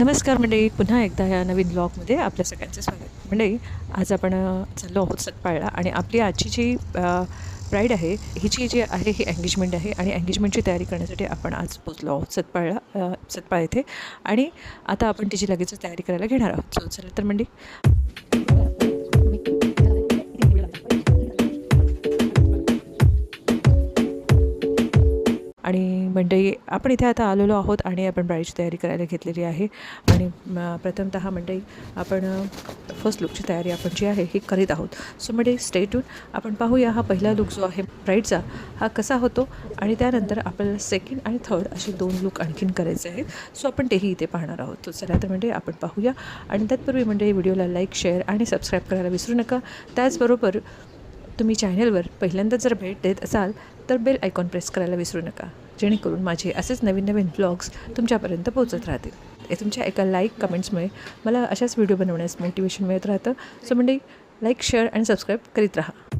नमस्कार मंडळी पुन्हा एकदा या नवीन ब्लॉगमध्ये आपल्या सगळ्यांचं स्वागत. मंडळी आज आपण चाललो आहोत सतपाळला आणि आपली आजची जी ब्राईड आहे हिची जी आहे ही एंगेजमेंट आहे आणि एंगेजमेंटची तयारी करण्यासाठी आपण आज पोचलो आहोत सतपाळला सतपाळ येथे. आणि आता आपण तिची लगेच तयारी करायला घेणार आहोत. सो चला तर मंडळी. आणि मंडळी आपण इथे आता आलेलो आहोत आणि आपण ब्राईडची तयारी करायला घेतलेली आहे. आणि प्रथमतः मंडळी आपण फर्स्ट लुकची तयारी आपण जी आहे ही करीत आहोत. सो मंडळी स्टे टून आपण पाहूया हा पहिला लुक जो आहे ब्राईडचा हा कसा होतो आणि त्यानंतर आपल्याला सेकंड आणि थर्ड असे दोन लुक आणखीन करायचे आहेत. सो आपण तेही इथे पाहणार आहोत. तो चला तर म्हणजे आपण पाहूया. आणि तत्पूर्वी म्हणजे व्हिडिओला लाईक शेअर आणि सबस्क्राईब करायला विसरू नका. त्याचबरोबर तुम्ही चॅनलवर पहिल्यांदा जर भेट देत असाल तर बेल आयकॉन प्रेस करायला विसरू नका जेणेकरून माझे असेच नवीन नवीन ब्लॉग्स तुमच्यापर्यंत पोहोचत राहतील. हे तुमच्या एका लाईक कमेंट्समुळे मला अशाच व्हिडिओ बनवण्यास मोटिवेशन मिळत राहतं. सो म्हणजे लाईक शेअर अँड सबस्क्राईब करीत राहा.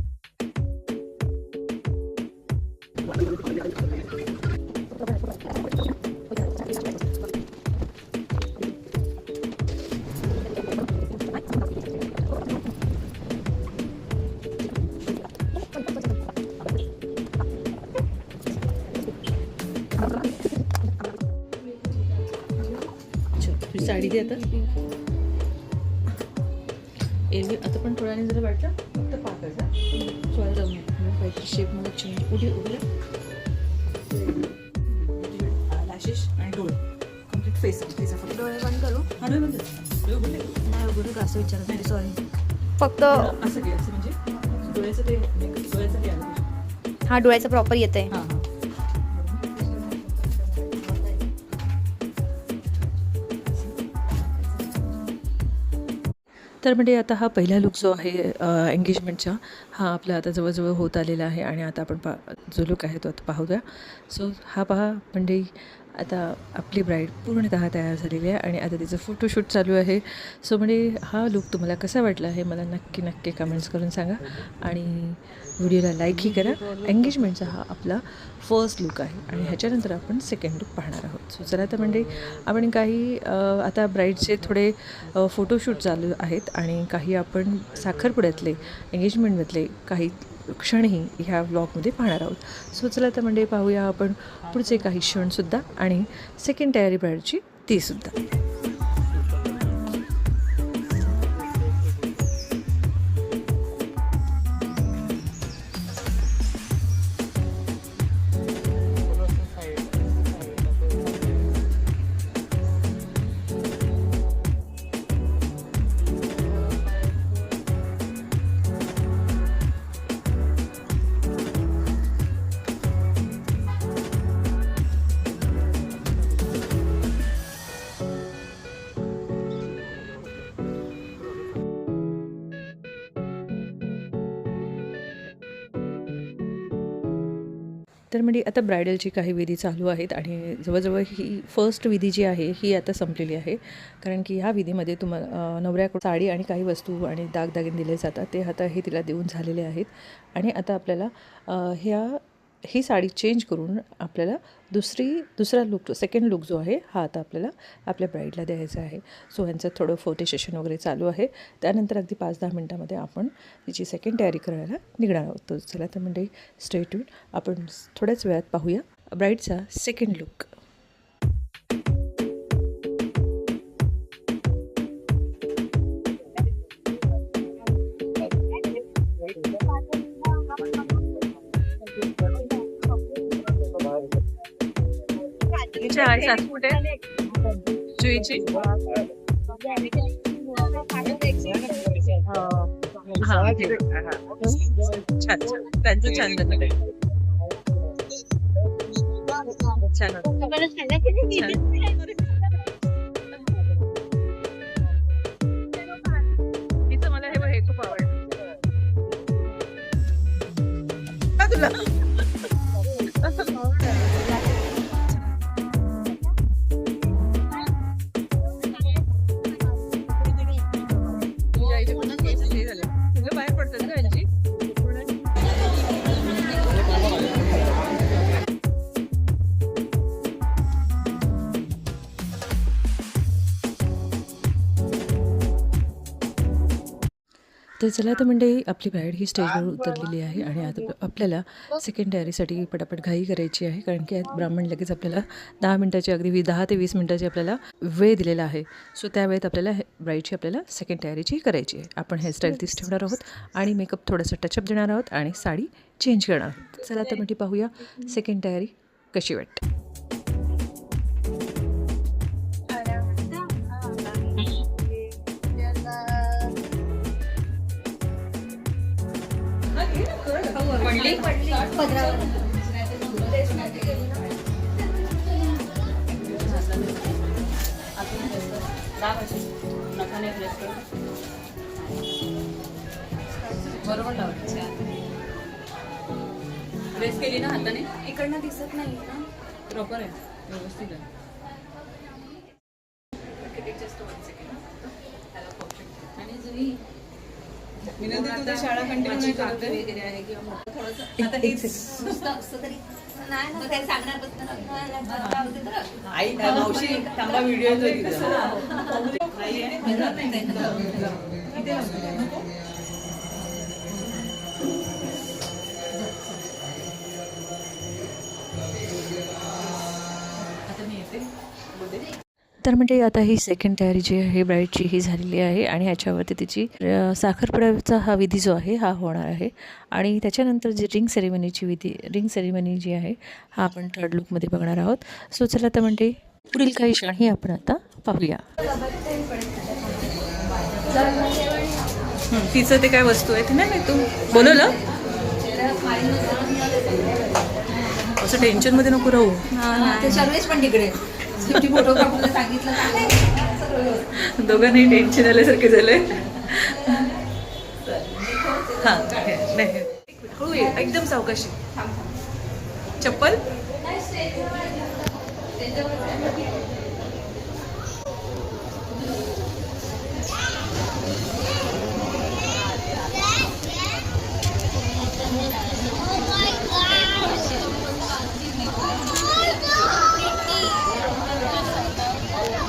अच्छा साडी दे आता एरवी आता पण थोड्या जरा वाटलं. फक्त पाकायचा जाऊन काहीतरी शेप मला चेंज उडी उघड्या लॅशेस आणि डोळे. कंप्लीट फेस फेस फक्त डोळे बंद करू. हा डोळे बंद उघडले? नाही उघडू का? असं विचारत नाही. सॉरी फक्त असं म्हणजे डोळ्याचं ते डोळ्याचं. हा डोळ्याचं प्रॉपर येत आहे तर म्हणजे आता हा पहिला लुक जो आहे एंगेजमेंटचा हा आपला आता जवळजवळ होत आलेला आहे आणि आता आपण पा जो लुक आहे तो आता पाहूया. सो हा पहा म्हणजे आता आपली ब्राईड पूर्णतः तयार झालेली आहे आणि आता तिचं फोटोशूट चालू आहे. सो म्हणजे हा लुक तुम्हाला कसा वाटला हे मला नक्की नक्की कमेंट्स करून सांगा आणि व्हिडिओला लाईकही करा. एंगेजमेंटचा हा आपला फर्स्ट लुक आहे आणि ह्याच्यानंतर आपण सेकंड लुक पाहणार आहोत. सो चला तर म्हणजे आपण काही आता ब्राईडचे थोडे फोटोशूट चालू आहेत आणि काही आपण साखरपुड्यातले एंगेजमेंटमधले काही क्षणही ह्या ब्लॉगमध्ये पाहणार आहोत. सो चला तर म्हणजे पाहूया आपण पुढचे काही क्षणसुद्धा आणि सेकंड तयारी ब्राईडची तीसुद्धा. तर म्हणजे आता ब्रायडलची काही विधी चालू आहेत आणि जवळजवळ ही फर्स्ट विधी जी आहे ही आता संपलेली आहे. कारण की ह्या विधीमध्ये तुम्हाला नवऱ्याकडून साडी आणि काही वस्तू आणि दागदागिने दिले जातात. ते आता हे तिला देऊन झालेले आहेत. आणि आता आपल्याला ह्या ही साडी चेंज करून आपल्याला दुसरी दुसरा लुक सेकंड लुक जो आहे हा आता आपल्याला आपल्या ब्राईडला द्यायचा आहे. सो ह्यांचं थोडं फोटो सेशन वगैरे चालू आहे. त्यानंतर अगदी पाच दहा मिनटामध्ये आपण तिची सेकंड तयारी करायला निघणार आहोत. चला तर म्हणजे स्टेट्यून आपण थोड्याच वेळात पाहूया ब्राईडचा सेकंड लुक जुईची छान छान. त्यांचं छान झालं. तिचं मला हे हे खूप आवडलं तुला. चला तर मंडळी आपली ब्राईड ही स्टेजवर उतरलेली आहे आणि आता आपल्याला सेकंड तयारीसाठी पटापट घाई करायची आहे कारण की आज ब्राह्मण लगेच आपल्याला दहा मिनटाची अगदी वी दहा ते वीस मिनटाची आपल्याला वेळ दिलेला आहे. सो त्या वेळेत आपल्याला हे ब्राईडची आपल्याला सेकंड तयारीची करायची आहे. आपण हेअरस्टाईल तीच ठेवणार आहोत आणि मेकअप थोडासा टचअप देणार आहोत आणि साडी चेंज करणार आहोत. चला तर म्हणजे पाहूया सेकंड तयारी कशी वाटते. बरोबर लावली. प्रेस केली ना हाताने? इकडनं दिसत नाही ना? प्रॉपर आहे. व्यवस्थित आहे. तुझी शाळा कंटिन्यू करते वगैरे आहे किंवा मोठं थोडंसं. आता हेच नुसतं असतं तरी नाही ना ते सांगणार बसतं ना. आई मावशी थांबा व्हिडिओ आता मी येते. बोलते. तर म्हणजे आता ही सेकंड तयारी जी आहे ब्राईडची ही झालेली आहे आणि ह्याच्यावरती तिची साखरपुड्याचा हा विधी जो आहे हा होणार आहे. आणि त्याच्यानंतर जी रिंग सेरेमनीची विधी रिंग सेरेमनी जी आहे हा आपण थर्ड लुकमध्ये बघणार आहोत. सो चला तर म्हणजे पुढील काही क्षण ही आपण आता पाहूया. तिचं ते काय वस्तू आहे ना नाही तू. बोलवलं असं टेन्शनमध्ये नको राहू. ते पण तिकडे. दोघांनाही टेन्शन आल्यासारखे झालंय. हां हळू एकदम सावकाशी चप्पल हां छान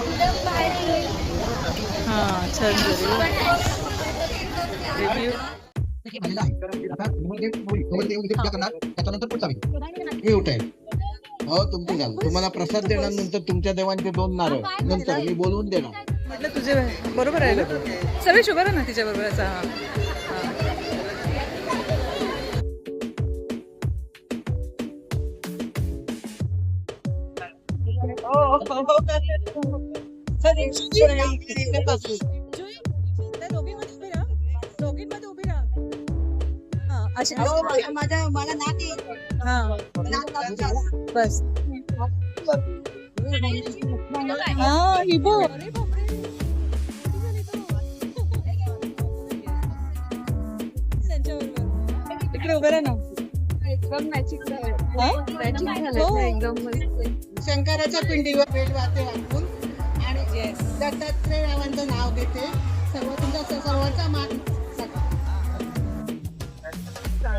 रिव्ह्यू झालेला आहे. आता तुम्हाला ते होईल. तुम्हाला ते उद्या पूजा करणार त्याच्यानंतर पुढचा हो तुमचं झालं. तुम्हाला प्रसाद देणार नंतर तुमच्या देवांचे दोन नारळ. नंतर मी बोलवून देणार. म्हटलं तुझे बरोबर आहे सर्वेश उभा राहा ना तिच्या बरोबरचा माझ्या मला नाती बस. हा हिबो इकडे उभे राहा ना. एकदम मॅचिंग शंकराच्या पिंडीवर वेळ वाटे वाटून आणि दत्तात्रय रावांचं नाव घेते. सर्व तुमच्या सर्वांचा मान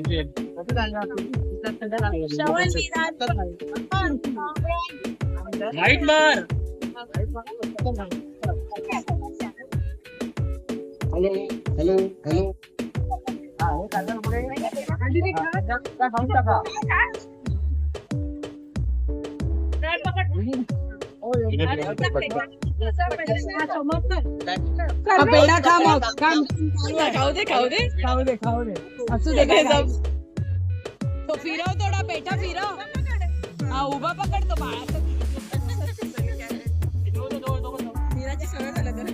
घेत नाही मी. हॅलो हॅलो हॅलो पेढा खा मग खाऊ दे खाऊ दे खाऊ दे खाऊ दे असू दे काय जाऊ तो फिरव थोडा पेठा फिरव हा उभा पकड तो बाळा फिरायची सवय झालं तर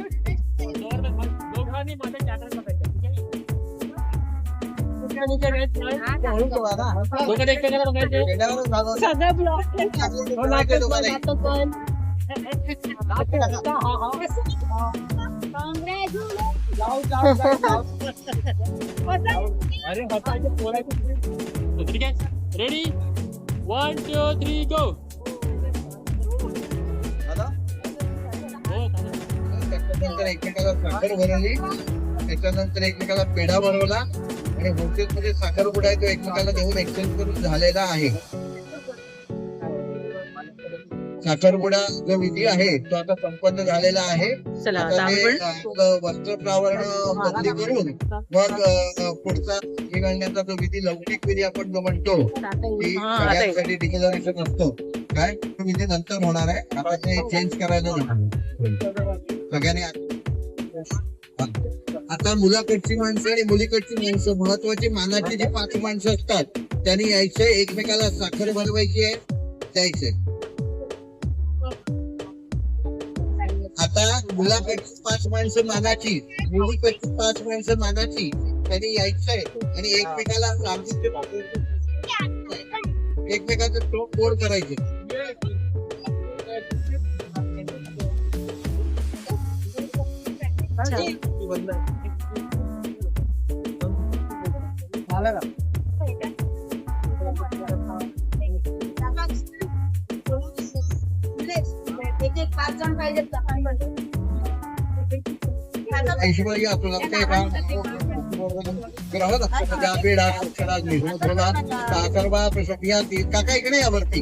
सगळं block ready one two three go त्याच्यानंतर एकमेकाला साखर भरवली त्याच्यानंतर एकमेकाला पेढा बनवला आणि होटेल मध्ये म्हणजे साखर पुडा तो एकमेकाला देऊन एक्सचेंज करून झालेला आहे. साखरपुडा जो विधी आहे तो आता संपन्न झालेला आहे. आता ते, वस्त्र प्रावरण बदली करून मग पुढचा हे घालण्याचा जो विधी लौकिक विधी आपण जो म्हणतो हा, सगळ्यांसाठी डिक्लेरेशन असतो. काय? तो विधी नंतर होणार आहे. आता ते चेंज करायला जाणार. सगळ्यांनी आ- आता मुलाकडची माणसं आणि मुलीकडची माणसं महत्वाची मानाची जी पाच माणसं असतात त्यांनी यायचंय एकमेकाला साखर भरवायची आहे द्यायचंय आता मुलाकडची पाच माणसं मानाची. मुलीकडची पाच माणसं मानाची. त्यांनी यायचंय. आणि एकमेकाला सांगितलं एकमेकाचं तोंड गोड करायचे. एक एक पाच जण पाहिजेत ऐंशी आपलं लागतंय का ग्राहक पेढा अक्षरा निरोधला साखरबा प्रसंगियाती काका इकडे या वरती.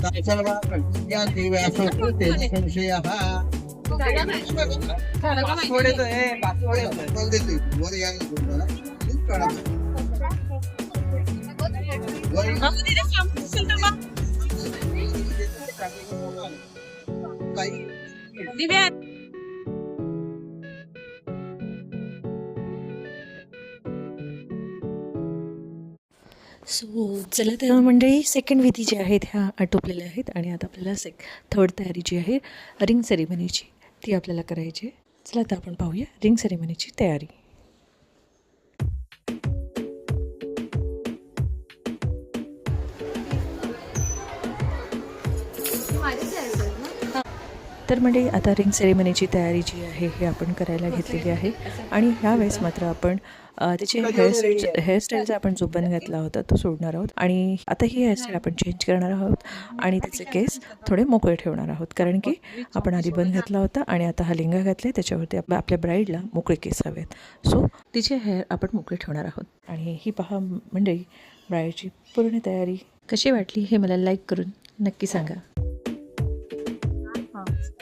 साखरबा प्रसंगियाती व्यासोत्ते संशय हा. वर या. ना तुम्हाला. खूप काढा. वर. काही सो चला तर मंडळी सेकंड विधी जी आहेत ह्या आटोपलेल्या आहेत आणि आता आपल्याला सेक थर्ड तयारी जी आहे रिंग सेरेमनीची ती आपल्याला करायची आहे. चला तर आपण पाहूया रिंग सेरेमनीची तयारी. तर म्हणजे आता रिंग सेरेमनीची तयारी जी आहे हे आपण करायला घेतलेली आहे. आणि ह्यावेळेस मात्र आपण त्याची हेअरस्टाईल हेअरस्टाईलचा आपण जो बन घातला होता तो सोडणार आहोत. आणि आता ही हेअरस्टाईल आपण चेंज करणार आहोत. आणि त्याचे केस थोडे मोकळे ठेवणार आहोत. कारण की आपण आधी बन घातला होता आणि आता हा लिंगा घातला त्याच्यावरती आपल्या आपल्या ब्राईडला मोकळे केस हवेत. सो तिचे हेअर आपण मोकळे ठेवणार आहोत. आणि ही पहा मंडळी ब्राईडची पूर्ण तयारी कशी वाटली हे मला लाईक करून नक्की सांगा.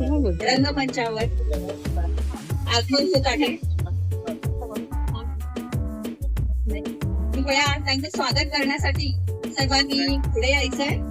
रंगमंचावर. आगमन होत आहे? कृपया त्यांचे स्वागत करण्यासाठी सर्वांनी पुढे यायचंय.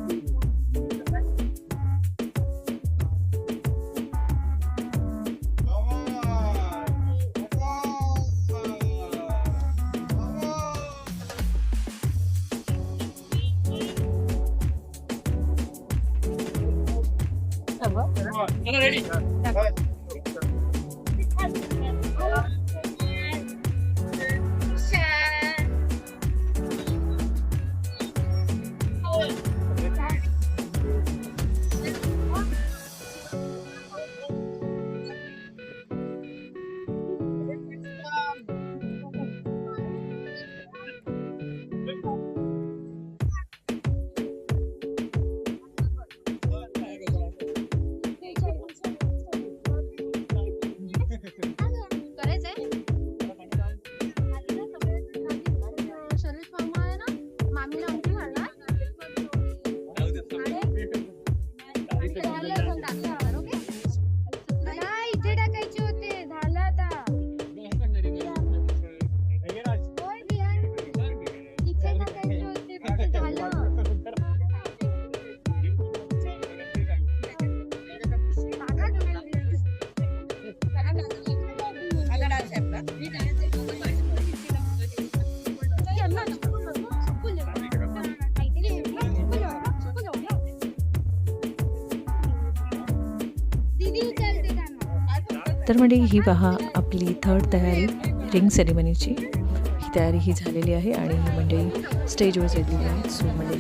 तर म्हणजे ही पहा आपली थर्ड तयारी रिंग सेरेमनीची ही तयारी ही झालेली आहे आणि म्हणजे स्टेजवर झालेली आहे. सो म्हणजे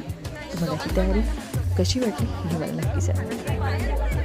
तुम्हाला ही तयारी कशी वाटली ही मला नक्की सांगा.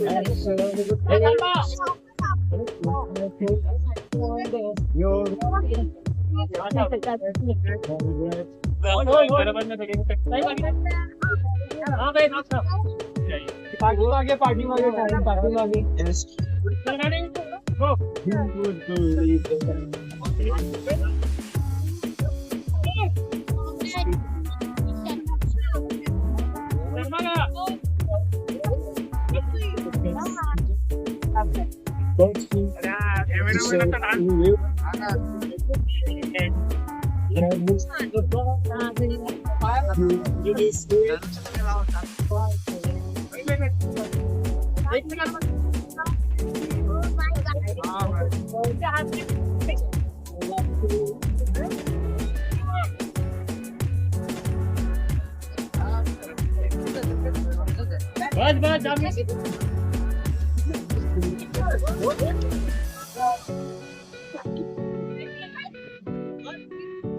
का आता? या, ऐकाय ना नाही म्हणते कोण पाठीमागे पाठीमागे पाठीमागे बस बस जामी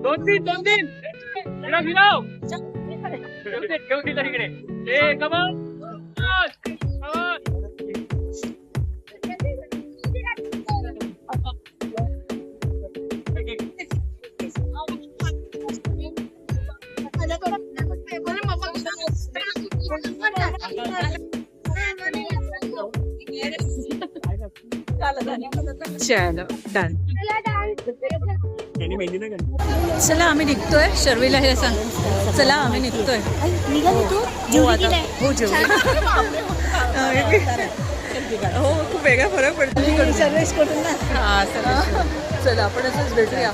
दोन तीन दोन तीन. फिरा फिराव. घेऊन इकडे ए कमल. चलो डन चला आम्ही निघतोय. शर्वीला हे सांग. चला आम्ही निघतोय. हो आता हो जेवण हो खूप वेगळा फरक पडतो. सर्वेशकडून ना. हा चला आपण असंच भेटूया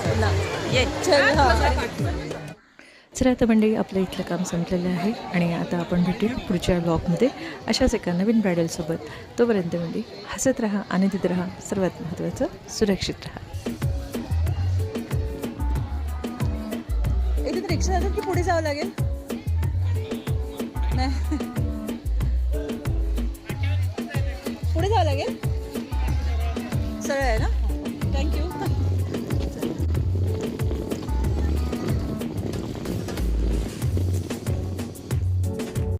चला आता मंडळी आपलं इथलं काम संपलेलं आहे. आणि आता आपण भेटूया पुढच्या ब्लॉगमध्ये अशाच एका नवीन ब्रायडलसोबत तोपर्यंत मंडळी हसत राहा आनंदित राहा. सर्वात महत्त्वाचं सुरक्षित राहा. इथून रिक्षा जातात की पुढे जावं लागेल? नाही. पुढे जावं लागेल? सरळ आहे ना? थँक्यू